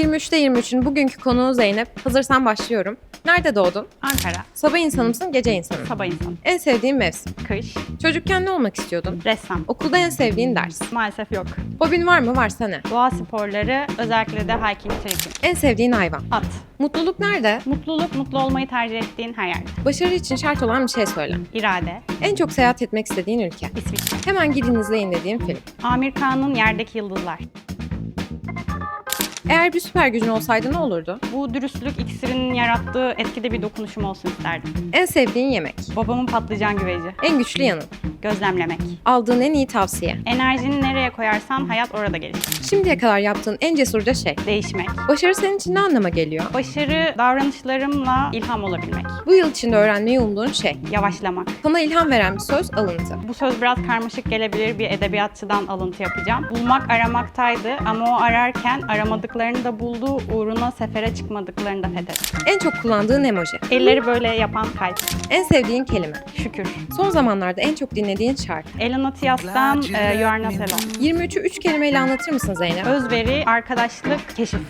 23'te 23'ün bugünkü konuğu Zeynep. Hazırsan başlıyorum. Nerede doğdun? Ankara, Sabah insanı mısın, gece insanı mı? sabah insanı, En sevdiğin mevsim? kış, Çocukken ne olmak istiyordun? ressam. Okulda en sevdiğin ders? Maalesef yok. Hobin var mı? Varsa ne? Doğa sporları, özellikle de hiking, trekking. En sevdiğin hayvan? At. Mutluluk nerede? Mutluluk, mutlu olmayı tercih ettiğin her yerde. Başarı için şart olan bir şey söyle. İrade, En çok seyahat etmek istediğin ülke? İsviçre. Hemen gidin izleyin dediğin film. Amir Kağan'ın Yerdeki Yıldızlar. Eğer bir süper gücün olsaydı ne olurdu? Bu dürüstlük iksirinin yarattığı etkide bir dokunuşum olsun isterdim. En sevdiğin yemek? Babamın patlıcan güveci. En güçlü yanın? Gözlemlemek. Aldığın en iyi tavsiye? Enerjini nereye koyarsan hayat orada gelişir. Şimdiye kadar yaptığın en cesurca şey? Değişmek. Başarı senin için ne anlama geliyor? Başarı davranışlarımla ilham olabilmek. Bu yıl içinde öğrenmeyi umduğun şey? Yavaşlamak. Sana ilham veren bir söz, alıntı. Bu söz biraz karmaşık gelebilir bir edebiyatçıdan alıntı yapacağım. Bulmak aramaktaydı ama o ararken aramadıklarını da buldu, uğruna sefere çıkmadıklarını da fethetti. En çok kullandığın emoji. Elleri böyle yapan kalp. En sevdiğin kelime. Şükür. Son zamanlarda en çok dinlediğin şarkı. Elena Tias'tan e, You Are Not Alone. 23'ü 3 kelimeyle anlatır mısın Zeynep? Özveri, arkadaşlık, keşif.